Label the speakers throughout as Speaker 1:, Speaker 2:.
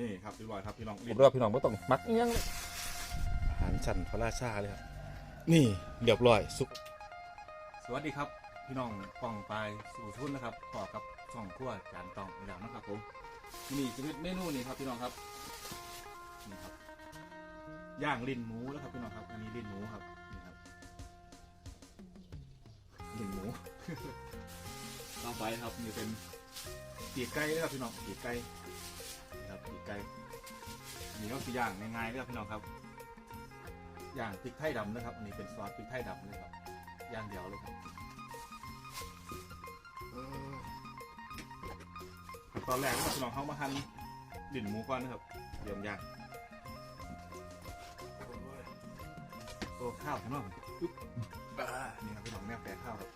Speaker 1: นี่ครับเรียบร้อยครับพี่น้อง
Speaker 2: ผมเรียกว่าพี่น้องไม่ต้องมักอิหยังเลยอาหารชั้นพระราชาเลยครับ นี่เรียบร้อยสุก
Speaker 1: สวัสดีครับ พี่น้องป่องปลายสู่ทุนนะครับขอกับช่องขั้วจานตองอย่างนะครับผมนี่จะเป็นเมนูนี้ครับพี่น้องครับนี่ครับย่างลิ้นหมูแล้วครับพี่น้องครับ อันนี้ลิ้นหมูครับนี่ครับลิ้นหมูต่อไปครับนี่เป็นปีกไก่นะครับพี่น้องปีกไก่ นี่ครับปีกไก่นี่ก็คือย่างง่ายๆนะครับพี่น้องครับย่างพริกไทยดำนะครับอันนี้เป็นซอสพริกไทยดำเลยครับย่างเดียวเลยครับตอนแรกนะครับพี่น้องเขามาหั่นดิ่นหมูก่อนนะครับเดี๋ยวย่างโอ้ข้าวพี่น้องปึ๊บนี่ครับพี่น้องแม่แปะข้าวครับ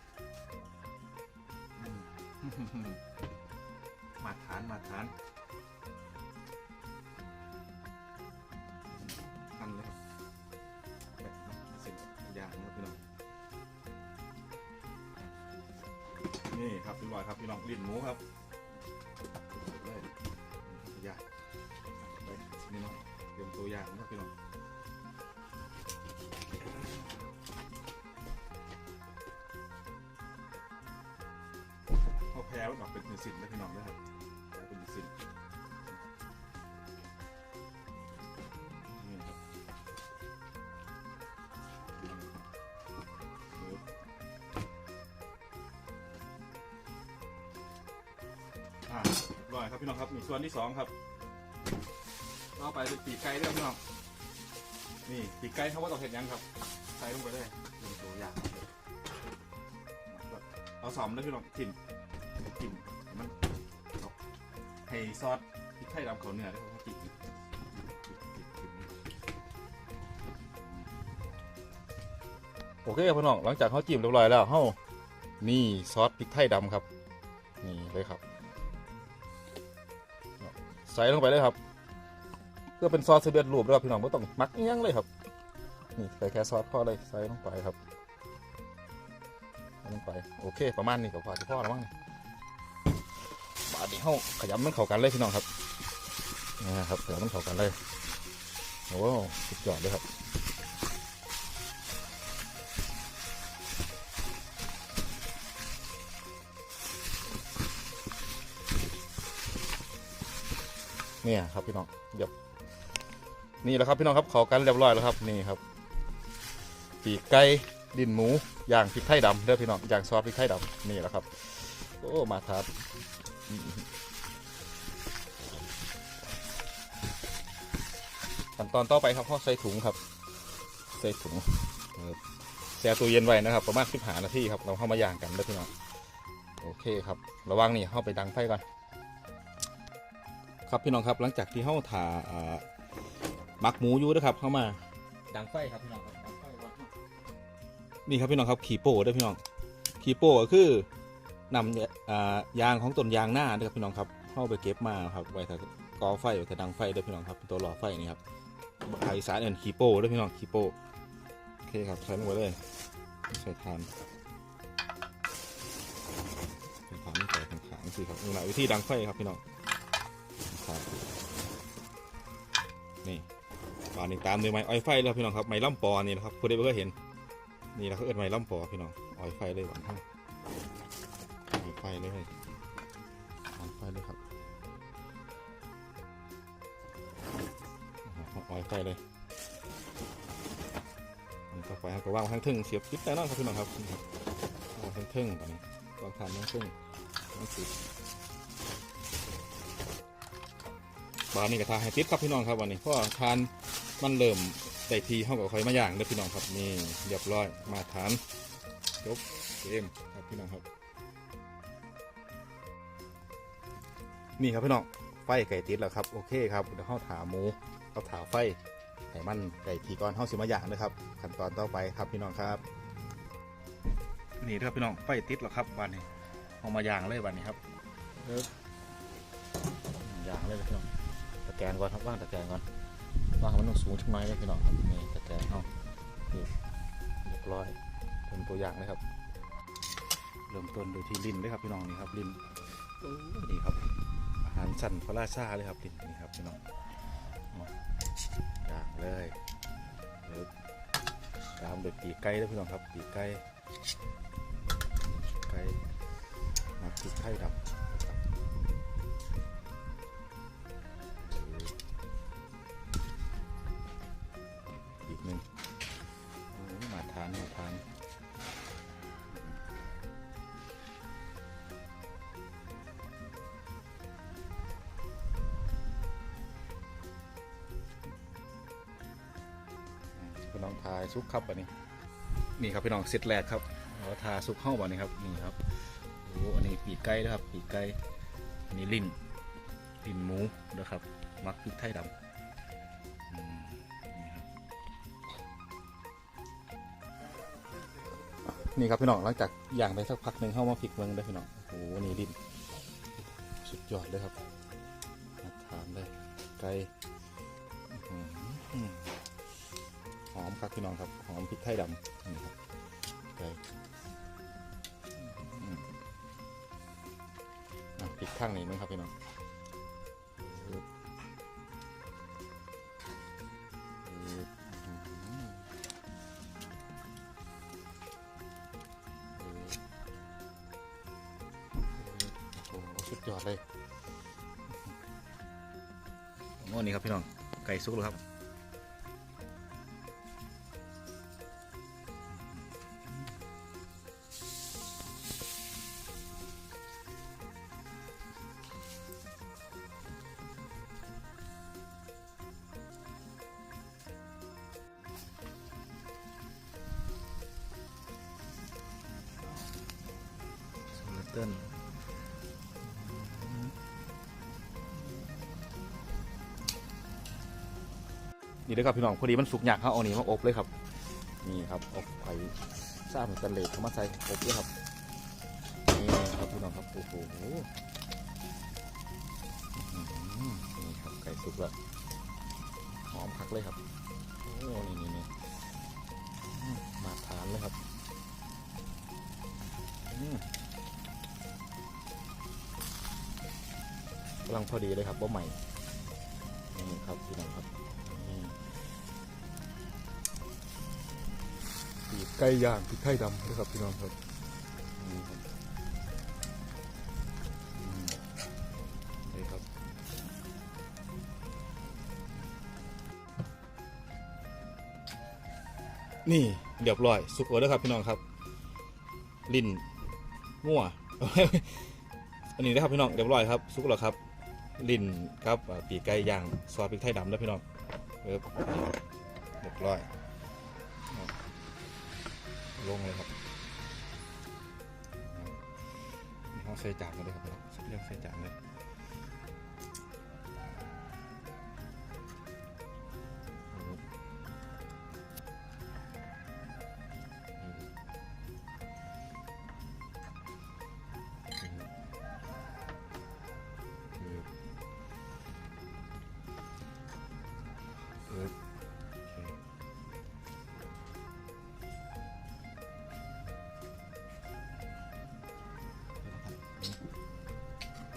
Speaker 1: มาทานมาทาน นี่ครับพี่บอยครับพี่น้องลิ้นหมูครับเลยยางไปนี่น้องเตรียมตัวย่างนะครับพี่น้องเขาแพ้แล้วออกเป็นสินนะพี่น้องนะครับเป็นสินนี่ พี่น้องครับนี่ส่วนที่สองครับต่อไปเป็นปีกไก่เด้อพี่น้องนี่ปีกไก่เขาว่าต้องเห็ดยังครับใส่ลงไปเลยเป็นตัวอย่างครับเอาสอมเลยพี่น้องจิ้มจิ้มมันเอาให้ซอสพริกไทยดำเขาเนื้อได้ครับจิ้ม
Speaker 2: โอเคพี่น้องหลังจากเขาจิ้มเรียบร้อยแล้วเขานี่ซอสพริกไทยดำครับ นี่เลยครับ ใส่ลงไปเลยครับ เพื่อเป็นซอสเสเบียดรูปแล้วยครับพี่น้องไม่ต้องมักอิหยังเลยครับ นี่ใส่แค่ซอสพอเลยใส่ลงไปครับใส่ลงไปโอเค ประมาณนี้ก็พอที่พอแล้วมั้งนี่บาดนี้เขาขยำมันเข้ากันเลยพี่น้องครับนี่นะครับขยำมันเข้ากันเลยโอ้สุดยอดเลยครับ เนี่ยครับพี่น้องเดี๋ยวนี่แหละครับพี่น้องครับเขากันเรียบร้อยแล้วครับนี่ครับปีกไก่ดินหมูย่างพริกไทยดำเด้อพี่น้องย่างซอสพริกไทยดำนี่แหละครับโอ้มาทานขั้นตอนต่อไปครับเขาใส่ถุงครับใส่ถุงแช่ตู้เย็นไว้นะครับ ประมาณสิบหานาทีครับเราเข้ามาย่างกันเด้อพี่น้องโอเคครับ ระวังนี่เข้าไปดังไฟก่อน ครับพี่น้องครับหลังจากที่เฮาถ่าอ่าหมักหมูอยู่นะครับเข้ามาดังไฟครับพี่น้องครับดังไฟก่อนนี่ครับพี่น้องครับขี่โป้ด้วยพี่น้องขี่โป้ก็คือนำยางของต้นยางหน้าด้วยครับพี่น้องครับเข้าไปเก็บมาครับไว้ถ้ากอไฟไว้ถ้าดังไฟด้วยพี่น้องครับเป็นตัวหล่อไฟนี่ครับภาคอีสานเอินขี่โป้ด้วยพี่น้องขี่โป้โอเคครับใส่ลงไปเลยใส่ทานใส่ทานใส่ขางๆสิครับนี่แหละวิธีดังไฟครับพี่น้อง นี่ตอนนี้ตามด้วยไม้อ้อยไฟแล้วพี่น้องครับไม้ล่ำปอนี่นะครับคุณได้เพื่อเห็น นี่เราเขาเอิ้นไม้ล่ำปอพี่น้องอ้อยไฟเลยหวังให้อ้อยไฟเลยอ้อยไฟเลยครับอ้อยไฟเลยอันต่อไปครับก็ว่างทางทึ่งเสียบจิ๊บแต่นั่นครับพี่น้องครับนี่ครับวางทึ่งตอนนี้วางทางทางทึ่งนั่น บานนี้ก็ทาให้ติดครับพี่น้องครับวันนี้เพราะว่าทานมันเริ่มได้ทีเข้ากับคอยมาอย่างเด้อพี่น้องครับนี่เรียบร้อยมาทานจบเกมครับพี่น้องครับ นี่ครับพี่น้องไฟไก่ติดแล้วครับโอเคครับเดี๋ยวเข้าถาหมูเข้าถาไฟไขมันไก่ทีก่อนเข้าสิมาอย่างนะครับ ขั้นตอนต่อไปครับพี่น้องครับนี่ครับพี่น้องไฟติดแล้วครับวันนี้เอามาอย่างเลยวันนี้ครับอย่างเลยพี่น้อง แกรงก่อนครับว่างตะแกรงก่อนว่างมันต้องสูงขึ้นไม้เลยพี่น้องครับนี่ตะแกรงเอานี่เรียบร้อยเป็นตัวอย่างเลยครับ เริ่มต้นโดยที่ลิ้นเลยครับพี่น้องนี่ครับลิ้นนี่ครับ อาหารสั่นพระราชาเลยครับลินนี่ครับพี่น้องอย่างเลยเดี๋ยวตามโดยปีไก่ด้วพี่น้องครับปีไก่ไก่มาพริกไทยดำ น้องทายซุกครับอันนี้ นี่ครับพี่น้องเซตแรกครับเราทาซุกเข้าบ่านี้ครับนี่ครับโอ้อันนี้ปีกไก่นะครับปีกไก่อันนี้ลิ้นลิ้นหมูนะครับ มักพริกไทยดำนี่ครับพี่น้องหลังจากย่างไปสักพักหนึ่งเข้ามาพริกเมืองได้พี่น้องโอ้โหนี่ลิ้นสุดยอดเลยครับมาทานเลยไก่อื้อ หอมครับพี่น้องครับหอมพริกไทยดำนี่ครับไปอืมอะพริกข้างนี้นึงครับพี่น้องสุดยอดเลยโอ้นี่ครับพี่น้อง ไก่ซุกแล้วครับ เติ้ลนี่เลยครับพี่น้องพอดีมันสุกยากเขาเอานี่มาอบเลยครับ นี่ครับอบไผ่ซ่าเหมือนกันเลยเขามาใส่อบเลยครับนี่ครับพี่น้องครับโอ้โหนี่ครับไก่สุกแล้วหอมคักเลยครับโอ้นี่นี่นี่มาทานเลยครับ อืม กำลังพอดีเลยครับว่าใหม่นี่ครับพี่น้องครับนี่ปีกไก่ย่างพริกไทยดำนะครับพี่น้องครับนี่ครับนี่ครับนี่เรียบร้อย สุกแล้วครับพี่น้องครับ ลิ้นมั่วอันนี้นะครับพี่น้องเรียบร้อยครับ สุกแล้วครับ ลิ้นครับปีกไก่ย่างซอสพริกไทยดำแล้วพี่น้องเรียบร้อย ลงเลยครับเขาใส่จานมาเลยครับพี่น้องเรียกใส่จานเลย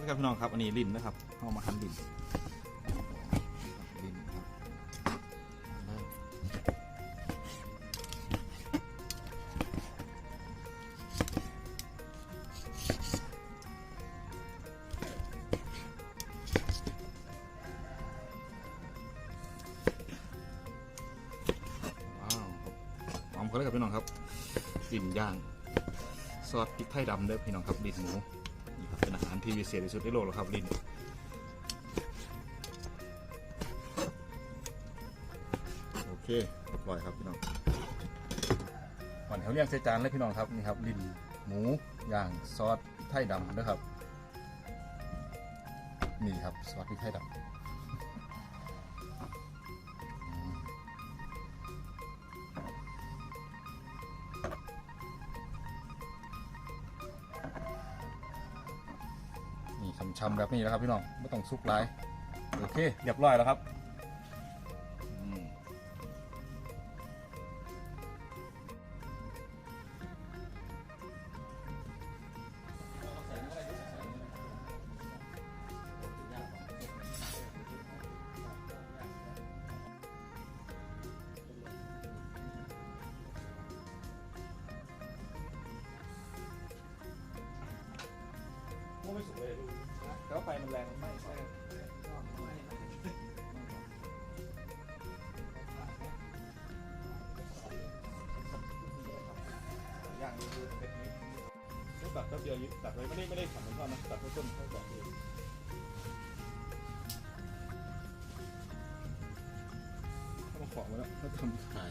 Speaker 2: ครับพี่น้องครับอันนี้ลิ้นนะครับเอามาหั่นลิ้นลิ้นครับว้าวหอมเขาเลยครับพี่น้องครับลิ้นย่างซอสพริกไทยดำเด้อพี่น้องครับลิ้นหมู ครับเป็นอาหารที่วิเศษที่สุดในโลกแล้วครับลิ้นโอเคเรียบร้อยครับพี่น้องวันเขาเรียงใส่จานเลยพี่น้องครับนี่ครับลิ้นหมูย่างซอสพริกไทยดำนะครับนี่ครับซอสพริกไทยดำำชำแบบนี้แล้วครับพี่น้องไม่ต้องซุกไร้โอเคเรียบร้อยแล้วครับ
Speaker 1: 我们所谓。 แล้วไฟมันแรงมันไหม้ใช่ย่างดูดูเป็ดนี้ไม่ตัดแป๊บเดียวนี้ตัดไว้ไม่ได้ไม่ได้ขันมันเทอดนะตัดไว้ต้นเท่าก่อนเองเขามาขอมาแล้วเขาทำขาย